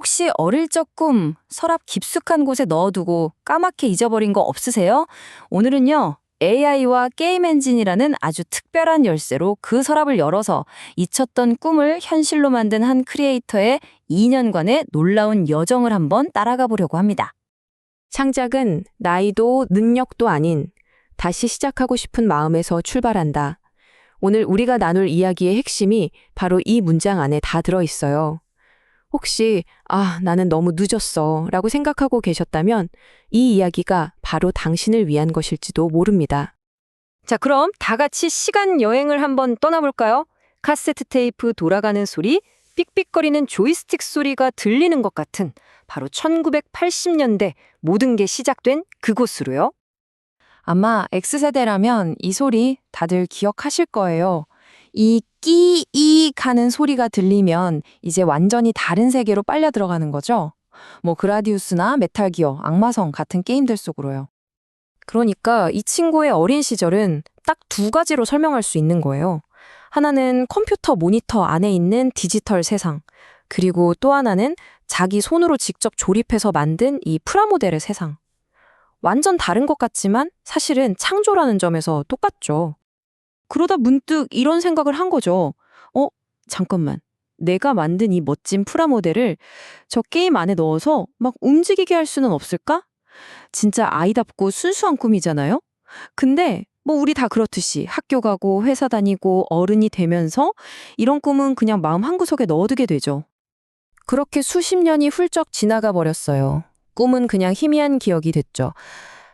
혹시 어릴 적 꿈 서랍 깊숙한 곳에 넣어두고 까맣게 잊어버린 거 없으세요? 오늘은요. AI와 게임 엔진이라는 아주 특별한 열쇠로 그 서랍을 열어서 잊혔던 꿈을 현실로 만든 한 크리에이터의 2년간의 놀라운 여정을 한번 따라가 보려고 합니다. 창작은 나이도 능력도 아닌 다시 시작하고 싶은 마음에서 출발한다. 오늘 우리가 나눌 이야기의 핵심이 바로 이 문장 안에 다 들어 있어요. 혹시, 아, 나는 너무 늦었어 라고 생각하고 계셨다면 이 이야기가 바로 당신을 위한 것일지도 모릅니다. 자, 그럼 다 같이 시간 여행을 한번 떠나볼까요? 카세트 테이프 돌아가는 소리, 삑삑거리는 조이스틱 소리가 들리는 것 같은 바로 1980년대 모든 게 시작된 그곳으로요. 아마 X세대라면 이 소리 다들 기억하실 거예요. 이 끼익 하는 소리가 들리면 이제 완전히 다른 세계로 빨려 들어가는 거죠. 뭐 그라디우스나 메탈기어, 악마성 같은 게임들 속으로요. 그러니까 이 친구의 어린 시절은 딱 두 가지로 설명할 수 있는 거예요. 하나는 컴퓨터 모니터 안에 있는 디지털 세상, 그리고 또 하나는 자기 손으로 직접 조립해서 만든 이 프라모델의 세상. 완전 다른 것 같지만 사실은 창조라는 점에서 똑같죠. 그러다 문득 이런 생각을 한 거죠. 어, 잠깐만. 내가 만든 이 멋진 프라모델을 저 게임 안에 넣어서 막 움직이게 할 수는 없을까? 진짜 아이답고 순수한 꿈이잖아요? 근데 뭐 우리 다 그렇듯이 학교 가고 회사 다니고 어른이 되면서 이런 꿈은 그냥 마음 한구석에 넣어두게 되죠. 그렇게 수십 년이 훌쩍 지나가 버렸어요. 꿈은 그냥 희미한 기억이 됐죠.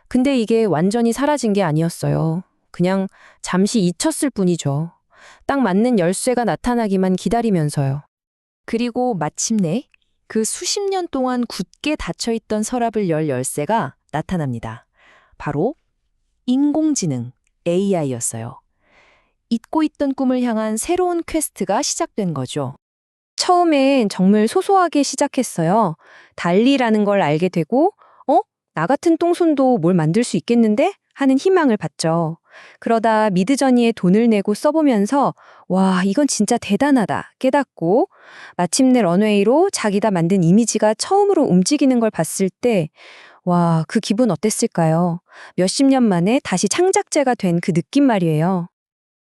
근데 이게 완전히 사라진 게 아니었어요. 그냥 잠시 잊혔을 뿐이죠. 딱 맞는 열쇠가 나타나기만 기다리면서요. 그리고 마침내 그 수십 년 동안 굳게 닫혀있던 서랍을 열 열쇠가 나타납니다. 바로 인공지능 AI였어요. 잊고 있던 꿈을 향한 새로운 퀘스트가 시작된 거죠. 처음엔 정말 소소하게 시작했어요. 달리라는 걸 알게 되고, 어? 나 같은 똥손도 뭘 만들 수 있겠는데? 하는 희망을 받죠. 그러다 미드저니에 돈을 내고 써보면서, 와, 이건 진짜 대단하다 깨닫고, 마침내 런웨이로 자기가 만든 이미지가 처음으로 움직이는 걸 봤을 때, 와, 그 기분 어땠을까요? 몇십 년 만에 다시 창작자가 된 그 느낌 말이에요.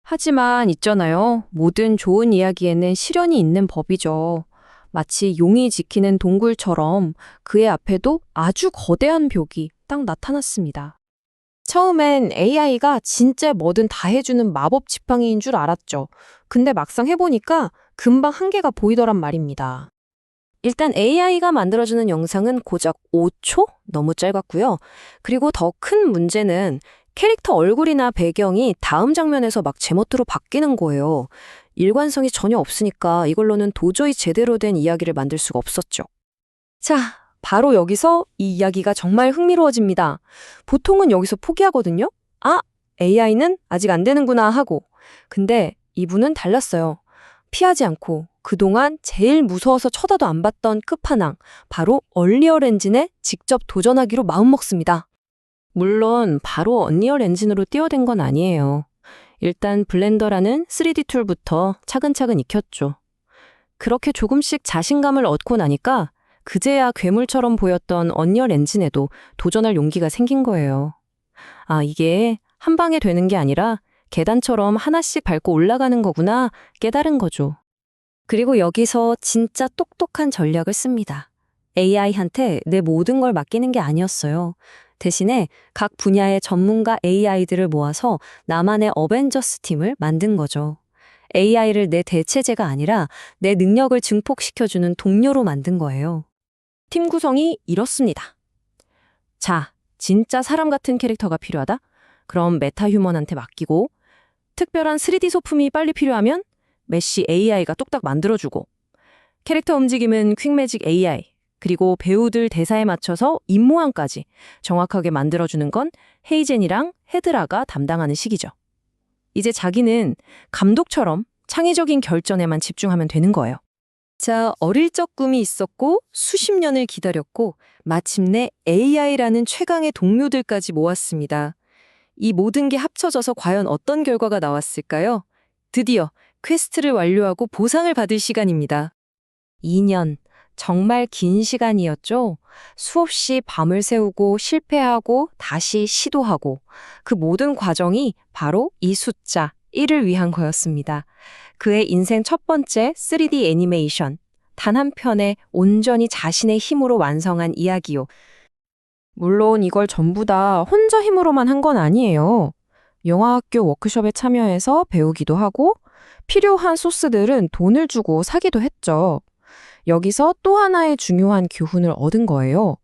하지만 있잖아요. 모든 좋은 이야기에는 시련이 있는 법이죠. 마치 용이 지키는 동굴처럼 그의 앞에도 아주 거대한 벽이 딱 나타났습니다. 처음엔 AI가 진짜 뭐든 다 해주는 마법 지팡이인 줄 알았죠. 근데 막상 해보니까 금방 한계가 보이더란 말입니다. 일단 AI가 만들어주는 영상은 고작 5초? 너무 짧았고요. 그리고 더 큰 문제는 캐릭터 얼굴이나 배경이 다음 장면에서 막 제멋대로 바뀌는 거예요. 일관성이 전혀 없으니까 이걸로는 도저히 제대로 된 이야기를 만들 수가 없었죠. 자, 바로 여기서 이 이야기가 정말 흥미로워집니다. 보통은 여기서 포기하거든요? 아, AI는 아직 안 되는구나 하고. 근데 이분은 달랐어요. 피하지 않고 그동안 제일 무서워서 쳐다도 안 봤던 끝판왕, 바로 얼리얼 엔진에 직접 도전하기로 마음먹습니다. 물론 바로 언리얼 엔진으로 뛰어든 건 아니에요. 일단 블렌더라는 3D 툴부터 차근차근 익혔죠. 그렇게 조금씩 자신감을 얻고 나니까 그제야 괴물처럼 보였던 언리얼 엔진에도 도전할 용기가 생긴 거예요. 아, 이게 한 방에 되는 게 아니라 계단처럼 하나씩 밟고 올라가는 거구나 깨달은 거죠. 그리고 여기서 진짜 똑똑한 전략을 씁니다. AI한테 내 모든 걸 맡기는 게 아니었어요. 대신에 각 분야의 전문가 AI들을 모아서 나만의 어벤져스 팀을 만든 거죠. AI를 내 대체제가 아니라 내 능력을 증폭시켜주는 동료로 만든 거예요. 팀 구성이 이렇습니다. 자, 진짜 사람 같은 캐릭터가 필요하다? 그럼 메타 휴먼한테 맡기고, 특별한 3D 소품이 빨리 필요하면 메시 AI가 뚝딱 만들어주고, 캐릭터 움직임은 퀵매직 AI, 그리고 배우들 대사에 맞춰서 입모양까지 정확하게 만들어주는 건 헤이젠이랑 헤드라가 담당하는 시기죠. 이제 자기는 감독처럼 창의적인 결전에만 집중하면 되는 거예요. 자, 어릴 적 꿈이 있었고 수십 년을 기다렸고 마침내 AI라는 최강의 동료들까지 모았습니다. 이 모든 게 합쳐져서 과연 어떤 결과가 나왔을까요? 드디어 퀘스트를 완료하고 보상을 받을 시간입니다. 2년, 정말 긴 시간이었죠. 수없이 밤을 새우고 실패하고 다시 시도하고 그 모든 과정이 바로 이 숫자 1을 위한 거였습니다. 그의 인생 첫 번째 3D 애니메이션. 단 한 편에 온전히 자신의 힘으로 완성한 이야기요. 물론 이걸 전부 다 혼자 힘으로만 한 건 아니에요. 영화학교 워크숍에 참여해서 배우기도 하고 필요한 소스들은 돈을 주고 사기도 했죠. 여기서 또 하나의 중요한 교훈을 얻은 거예요.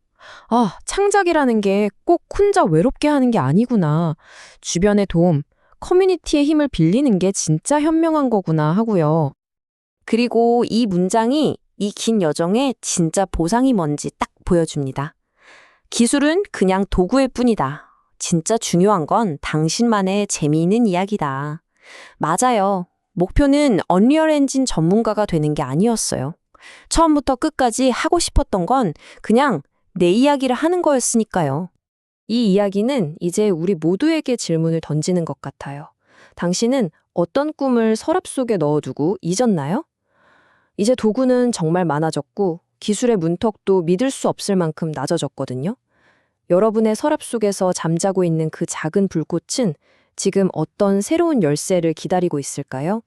아, 창작이라는 게 꼭 혼자 외롭게 하는 게 아니구나. 주변의 도움, 커뮤니티의 힘을 빌리는 게 진짜 현명한 거구나 하고요. 그리고 이 문장이 이 긴 여정에 진짜 보상이 뭔지 딱 보여줍니다. 기술은 그냥 도구일 뿐이다. 진짜 중요한 건 당신만의 재미있는 이야기다. 맞아요. 목표는 언리얼 엔진 전문가가 되는 게 아니었어요. 처음부터 끝까지 하고 싶었던 건 그냥 내 이야기를 하는 거였으니까요. 이 이야기는 이제 우리 모두에게 질문을 던지는 것 같아요. 당신은 어떤 꿈을 서랍 속에 넣어두고 잊었나요? 이제 도구는 정말 많아졌고 기술의 문턱도 믿을 수 없을 만큼 낮아졌거든요. 여러분의 서랍 속에서 잠자고 있는 그 작은 불꽃은 지금 어떤 새로운 열쇠를 기다리고 있을까요?